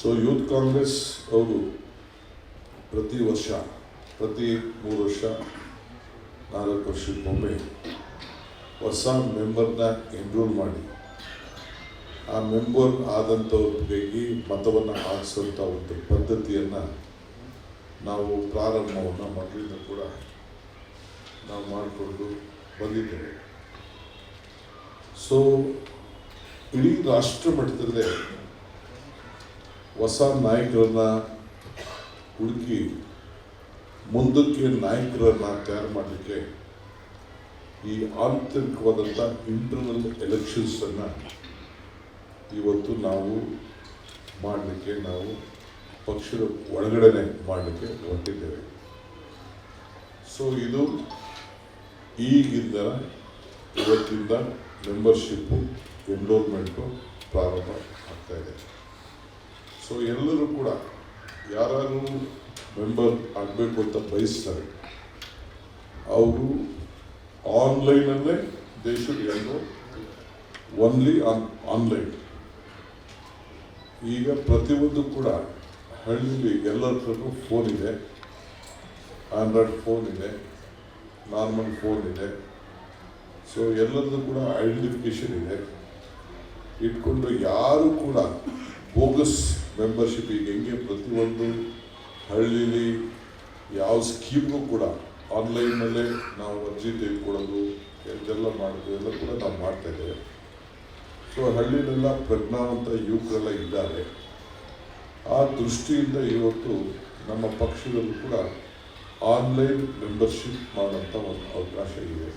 So youth Congress ಅವರು ಪ್ರತಿ ವರ್ಷ, ಪ್ರತಿ ಮೂರು ವರ್ಷ, ನಾಲ್ಕು ವರ್ಷಕ್ಕೊಮ್ಮೆ ಹೊಸ ಮೆಂಬರ್ನ ಎನ್ರೋಲ್ ಮಾಡಿ. ಆ ಮೆಂಬರ್ ಆದಂಥವ್ರಿಗೆ ಮತವನ್ನು ಹಾಕಿಸೋಂಥ ಒಂದು ಪದ್ಧತಿಯನ್ನು ನಾವು ಪ್ರಾರಂಭವನ್ನು ಮೊದಲಿಂದ ಕೂಡ ನಾವು ಮಾಡಿಕೊಂಡು ಬಂದಿದ್ದೇವೆ. ಸೊ ಇಡೀ ರಾಷ್ಟ್ರ ಮಟ್ಟದಲ್ಲೇ ಹೊಸ ನಾಯಕರನ್ನ ಹುಡುಕಿ ಮುಂದಕ್ಕೆ ನಾಯಕರನ್ನ ತಯಾರು ಮಾಡಲಿಕ್ಕೆ ಈ ಆಂತರಿಕವಾದಂಥ ಇಂಟರ್ನಲ್ ಎಲೆಕ್ಷನ್ಸನ್ನು ಇವತ್ತು ನಾವು ಮಾಡಲಿಕ್ಕೆ ನಾವು ಪಕ್ಷದ ಒಳಗಡೆನೆ ಮಾಡಲಿಕ್ಕೆ ಹೊರಟಿದ್ದೇವೆ. ಸೊ ಇದು ಈಗಿಂದ ಇವತ್ತಿಂದ ಮೆಂಬರ್ಶಿಪ್ಪು ಎನ್ರೋಲ್ಮೆಂಟು ಪ್ರಾರಂಭ ಆಗ್ತಾ ಇದೆ. ಸೊ ಎಲ್ಲರೂ ಕೂಡ ಯಾರು ಮೆಂಬರ್ ಆಗಬೇಕು ಅಂತ ಬಯಸ್ತಾರೆ, ಅವರು ಆನ್ಲೈನಲ್ಲೇ they should only on online ಈಗ ಪ್ರತಿಯೊಂದು ಕೂಡ ಹಳ್ಳಿ ಎಲ್ಲರ ಫೋನ್ ಇದೆ. ಆಂಡ್ರಾಯ್ಡ್ ಫೋನ್ ಇದೆ ನಾರ್ಮಲ್ ಫೋನ್ ಇದೆ. ಸೊ ಎಲ್ಲರದ್ದು ಕೂಡ ಐಡೆಂಟಿಫಿಕೇಶನ್ ಇದೆ. ಇಟ್ಕೊಂಡು ಯಾರು ಕೂಡ ಬೋಗಸ್ ಮೆಂಬರ್ಶಿಪ್ ಈಗ ಹೆಂಗೆ ಪ್ರತಿಯೊಂದು ಹಳ್ಳಿಲಿ ಯಾವ ಸ್ಕೀಮ್ಗೂ ಕೂಡ ಆನ್ಲೈನ್ನಲ್ಲೇ ನಾವು ಅರ್ಜಿ ತೆಗೆದುಕೊಳ್ಳೋದು, ಇದೆಲ್ಲ ಮಾಡೋದು ಎಲ್ಲ ಕೂಡ ನಾವು ಮಾಡ್ತಾ ಇದ್ದೇವೆ. ಸೊ ಹಳ್ಳಿಲೆಲ್ಲ ಪ್ರಜ್ಞಾವಂತ ಯುವಕರೆಲ್ಲ ಇದ್ದಾರೆ. ಆ ದೃಷ್ಟಿಯಿಂದ ಇವತ್ತು ನಮ್ಮ ಪಕ್ಷದಲ್ಲೂ ಕೂಡ ಆನ್ಲೈನ್ ಮೆಂಬರ್ಶಿಪ್ ಮಾಡೋಂಥ ಒಂದು ಅವಕಾಶ ಇದೆ.